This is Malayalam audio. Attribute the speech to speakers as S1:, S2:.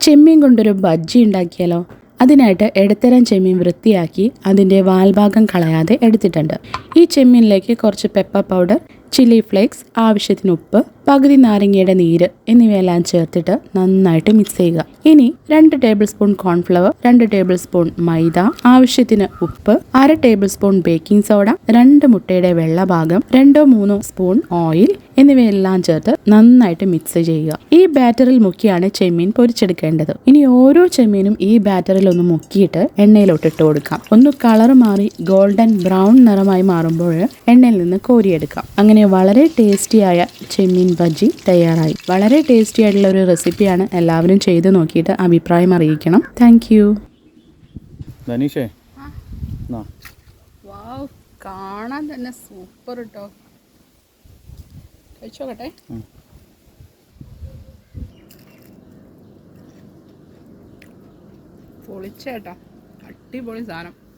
S1: ചെമ്മീൻ കൊണ്ടൊരു ബജ്ജി ഉണ്ടാക്കിയാലോ? അതിനായിട്ട് ഇടത്തരം ചെമ്മീൻ വൃത്തിയാക്കി അതിന്റെ വാൽഭാഗം കളയാതെ എടുത്തിട്ടുണ്ട്. ഈ ചെമ്മീനിലേക്ക് കുറച്ച് പെപ്പർ പൗഡർ ചില്ലി ഫ്ലേക്സ് ആവശ്യത്തിന് ഉപ്പ് പകുതി നാരങ്ങയുടെ നീര് എന്നിവയെല്ലാം ചേർത്തിട്ട് നന്നായിട്ട് മിക്സ് ചെയ്യുക. ഇനി രണ്ട് ടേബിൾ സ്പൂൺ കോൺഫ്ലവർ രണ്ട് ടേബിൾ സ്പൂൺ മൈദ ആവശ്യത്തിന് ഉപ്പ് അര ടേബിൾ സ്പൂൺ ബേക്കിംഗ് സോഡ രണ്ട് മുട്ടയുടെ വെള്ള ഭാഗം രണ്ടോ മൂന്നോ സ്പൂൺ ഓയിൽ എന്നിവയെല്ലാം ചേർത്ത് നന്നായിട്ട് മിക്സ് ചെയ്യുക. ഈ ബാറ്ററിൽ മുക്കിയാണ് ചെമ്മീൻ പൊരിച്ചെടുക്കേണ്ടത്. ഇനി ഓരോ ചെമ്മീനും ഈ ബാറ്ററിൽ ഒന്ന് മുക്കിയിട്ട് എണ്ണയിലോട്ട് ഇട്ട് കൊടുക്കാം. ഒന്ന് കളർ മാറി ഗോൾഡൻ ബ്രൗൺ നിറമായി മാറുമ്പോൾ എണ്ണയിൽ നിന്ന് കോരിയെടുക്കാം. അങ്ങനെ വളരെ ടേസ്റ്റിയായ ചെമ്മീൻ ബജി തയ്യാറായി. വളരെ ടേസ്റ്റി ആയിട്ടുള്ള ഒരു റെസിപ്പിയാണ് എല്ലാവരും ചെയ്ത് നോക്കിയിട്ട് അഭിപ്രായം അറിയിക്കണം. താങ്ക് യു
S2: ധനീഷേ.
S1: കാണാൻ തന്നെ സൂപ്പർ കേട്ടോ കഴിച്ചോക്കട്ടെ. പൊളിച്ചേട്ടാ. അടിപൊളി സാധനം.